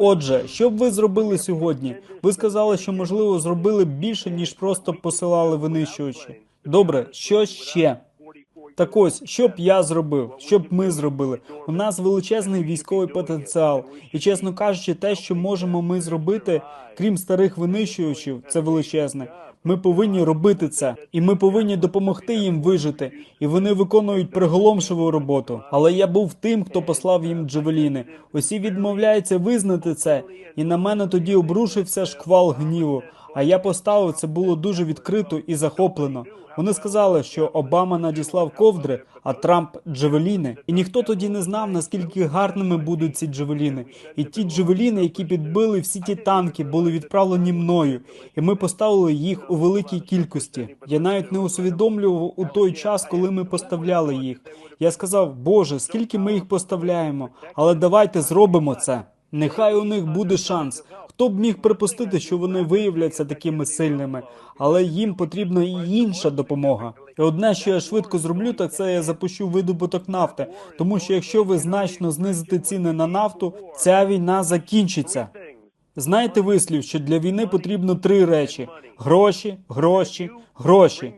Отже, що б ви зробили сьогодні? Ви сказали, що можливо зробили більше, ніж просто посилали винищувачі. Добре, що ще? Так ось, що б я зробив, що б ми зробили? У нас величезний військовий потенціал, і чесно кажучи, те, що можемо ми зробити, крім старих винищувачів, це величезне. Ми повинні робити це, і ми повинні допомогти їм вижити. І вони виконують приголомшиву роботу. Але я був тим, хто послав їм джевеліни. Усі відмовляються визнати це, і на мене тоді обрушився шквал гніву. А я поставив це було дуже відкрито і захоплено. Вони сказали, що Обама надіслав ковдри, а Трамп джевеліни. І ніхто тоді не знав, наскільки гарними будуть ці джевеліни. І ті джевеліни, які підбили всі ті танки, були відправлені мною, і ми поставили їх у великій кількості. Я навіть не усвідомлював у той час, коли ми поставляли їх. Я сказав, Боже, скільки ми їх поставляємо, але давайте зробимо це. Нехай у них буде шанс. Хто б міг припустити, що вони виявляться такими сильними, але їм потрібна і інша допомога. І одне, що я швидко зроблю, так це я запущу видобуток нафти. Тому що якщо ви значно знизите ціни на нафту, ця війна закінчиться. Знаєте вислів, що для війни потрібно три речі: гроші, гроші, гроші.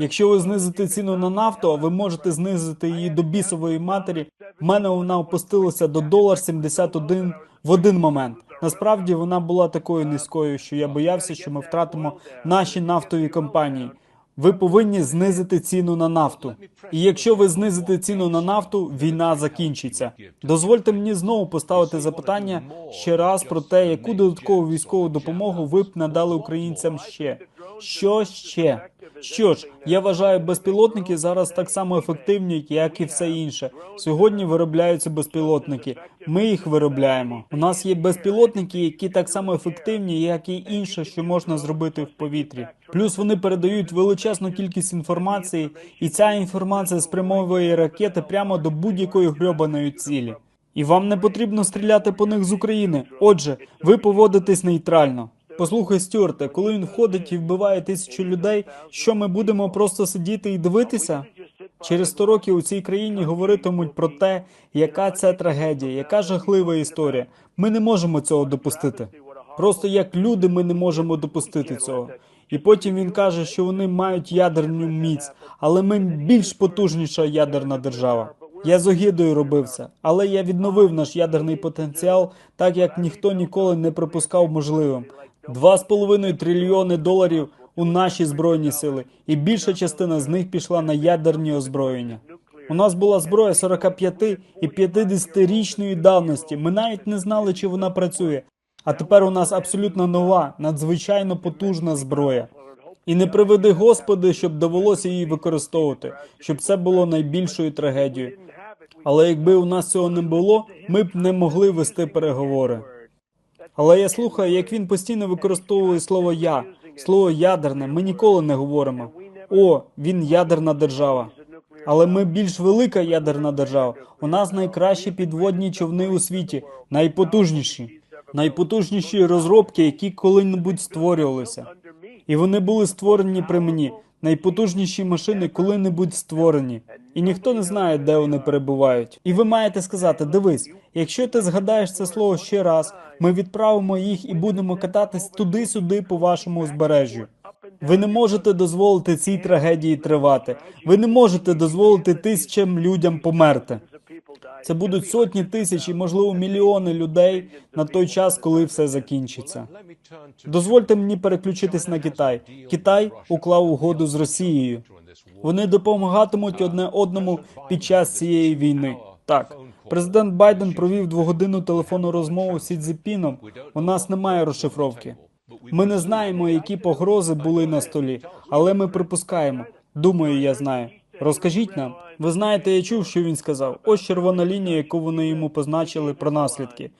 Якщо ви знизите ціну на нафту, а ви можете знизити її до бісової матері. В мене вона опустилася до долар 71 в один момент. Насправді вона була такою низькою, що я боявся, що ми втратимо наші нафтові компанії. Ви повинні знизити ціну на нафту. І якщо ви знизите ціну на нафту, війна закінчиться. Дозвольте мені знову поставити запитання ще раз про те, яку додаткову військову допомогу ви б надали українцям ще. Що ще? Що ж, я вважаю, безпілотники зараз так само ефективні, як і все інше. Сьогодні виробляються безпілотники. Ми їх виробляємо. У нас є безпілотники, які так само ефективні, як і інше, що можна зробити в повітрі. Плюс вони передають величезну кількість інформації, і ця інформація спрямовує ракети прямо до будь-якої грьобаної цілі. І вам не потрібно стріляти по них з України. Отже, ви поводитесь нейтрально. Послухай, Стюарте, коли він входить і вбиває тисячу людей, що ми будемо просто сидіти і дивитися? Через 100 років у цій країні говоритимуть про те, яка це трагедія, яка жахлива історія. Ми не можемо цього допустити. Просто як люди, ми не можемо допустити цього. І потім він каже, що вони мають ядерну міць, але ми більш потужніша ядерна держава. Я з огідою робив це, але я відновив наш ядерний потенціал, так як ніхто ніколи не припускав можливим. Два з половиною трильйони доларів у наші збройні сили, і більша частина з них пішла на ядерні озброєння. У нас була зброя 45 і 50-річної давності. Ми навіть не знали, чи вона працює. А тепер у нас абсолютно нова, надзвичайно потужна зброя. І не приведи Господи, щоб довелося її використовувати, щоб це було найбільшою трагедією. Але якби у нас цього не було, ми б не могли вести переговори. Але я слухаю, як він постійно використовує слово я, слово ядерне. Ми ніколи не говоримо. О, він ядерна держава. Але ми більш велика ядерна держава. У нас найкращі підводні човни у світі, найпотужніші, найпотужніші розробки, які коли-небудь створювалися. І вони були створені при мені. Найпотужніші машини коли-небудь створені, і ніхто не знає, де вони перебувають. І ви маєте сказати: дивись, якщо ти згадаєш це слово ще раз, ми відправимо їх і будемо кататись туди-сюди по вашому узбережжю. Ви не можете дозволити цій трагедії тривати. Ви не можете дозволити тисячам людям померти. Це будуть сотні тисяч і, можливо, мільйони людей на той час, коли все закінчиться. Дозвольте мені переключитись на Китай. Китай уклав угоду з Росією. Вони допомагатимуть одне одному під час цієї війни. Так, президент Байден провів двогодинну телефонну розмову з Сі Цзіпіном. У нас немає розшифровки. Ми не знаємо, які погрози були на столі, але ми припускаємо. Думаю, я знаю. Розкажіть нам. Ви знаєте, я чув, що він сказав. Ось червона лінія, яку вони йому позначили про наслідки.